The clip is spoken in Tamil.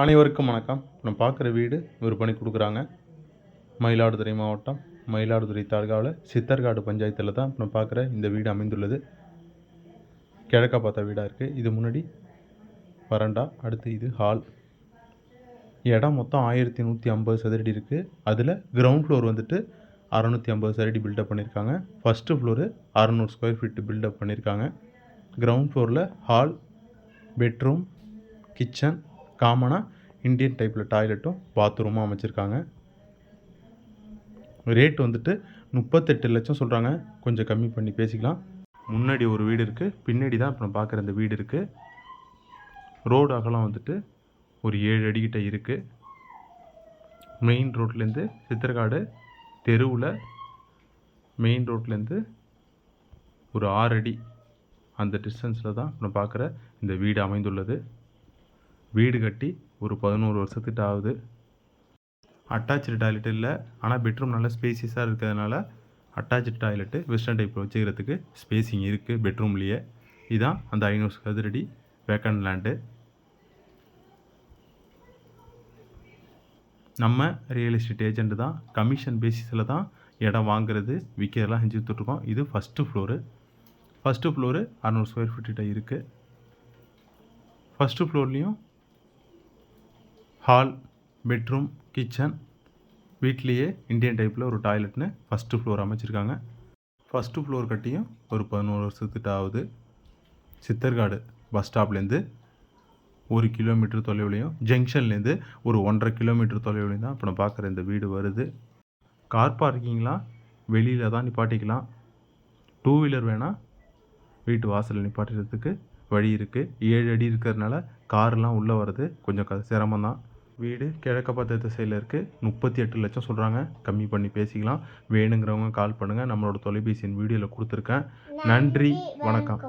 அனைவருக்கும் வணக்கம். நம்ம பார்க்குற வீடு விற்பனை கொடுக்குறாங்க. மயிலாடுதுறை மாவட்டம் மயிலாடுதுறை தாலுகாவில் சித்தர்காடு பஞ்சாயத்தில் தான் நம்ம பார்க்குற இந்த வீடு அமைந்துள்ளது. கிழக்க பார்த்த வீடாக இருக்குது இது முன்னாடி வரண்டா அடுத்து இது ஹால். இடம் மொத்தம் ஆயிரத்தி நூற்றி ஐம்பது சதுரடி இருக்குது அதில் கிரவுண்ட் ஃப்ளோர் வந்துட்டு அறநூற்றி ஐம்பது சதுரடி பில்டப் பண்ணியிருக்காங்க. ஃபஸ்ட்டு ஃப்ளோரு அறநூறு ஸ்கொயர் ஃபீட் பில்டப் பண்ணியிருக்காங்க. கிரவுண்ட் ஃப்ளோரில் ஹால் பெட்ரூம் கிச்சன் காமனாக இந்தியன் டைப்பில் டாய்லெட்டும் பாத்ரூமும் அமைச்சிருக்காங்க. ரேட் வந்துட்டு முப்பத்தெட்டு லட்சம் சொல்கிறாங்க கொஞ்சம் கம்மி பண்ணி பேசிக்கலாம். முன்னாடி ஒரு வீடு இருக்குது பின்னாடி தான் இப்போ நம்ம பார்க்குற இந்த வீடு இருக்குது ரோடு அகலம் வந்துட்டு ஒரு ஏழு அடிக்கிட்ட இருக்குது மெயின் ரோட்லேருந்து சித்திரக்காடு தெருவில் மெயின் ரோட்லேருந்து ஒரு ஆறு அடி அந்த டிஸ்டன்ஸில் தான் நம்ம பார்க்குற இந்த வீடு அமைந்துள்ளது. வீடு கட்டி ஒரு பதினோரு வருஷத்துக்கிட்ட ஆகுது. அட்டாச்சு டாய்லெட் இல்லை. ஆனால் பெட்ரூம் நல்லா ஸ்பேசியஸாக இருக்கிறதுனால அட்டாச்சு டாய்லெட்டு வெஸ்டர்ன் டைப்பில் வச்சுக்கிறதுக்கு ஸ்பேசிங் இருக்குது பெட்ரூம்லேயே இதுதான் அந்த ஐநூறு சதுரடி வேக்கண்ட் லேண்டு நம்ம ரியல் எஸ்டேட் ஏஜென்ட் தான். கமிஷன் பேசிஸில் தான் இடம் வாங்குறது விற்கிறதெல்லாம் செஞ்சு கொடுத்துட்ருக்கோம். இது ஃபஸ்ட்டு ஃப்ளோரு ஃபஸ்ட்டு ஃப்ளோரு அறநூறு ஸ்கொயர் ஃபீட்டிட்ட இருக்குது ஃபஸ்ட்டு ஃப்ளோர்லேயும் ஹால் பெட்ரூம் கிச்சன் வீட்லேயே இந்தியன் டைப்பில் ஒரு டாய்லெட்னு ஃபஸ்ட்டு ஃப்ளோர் அமைச்சிருக்காங்க. ஃபஸ்ட்டு ஃப்ளோர் கட்டியும் ஒரு பதினோரு வருஷத்துக்கிட்ட ஆகுது. சித்தர்காடு பஸ் ஸ்டாப்லேருந்து ஒரு கிலோமீட்டர் தொலைவுலையும் ஜங்ஷன்லேருந்து ஒரு ஒன்றரை கிலோமீட்டர் தொலைவுலையும் தான் இப்போ நான் பார்க்குற இந்த வீடு வருது. கார் பார்க்கிங்லாம் வெளியில் தான் நிப்பாட்டிக்கலாம். டூ வீலர் வேணால் வீட்டு வாசலில் நிப்பாட்டுறதுக்கு வழி இருக்குது ஏழு அடி இருக்கிறதுனால கார்லாம் உள்ளே வர்றது கொஞ்சம் க சிரமம் தான் வீடு கிழக்க பார்த்த திசையில் இருக்குது முப்பத்தி எட்டு லட்சம் சொல்கிறாங்க கம்மி பண்ணி பேசிக்கலாம். வேணுங்கிறவங்க கால் பண்ணுங்கள் நம்மளோட தொலைபேசியின் வீடியோவில் கொடுத்துருக்கேன். நன்றி. வணக்கம்.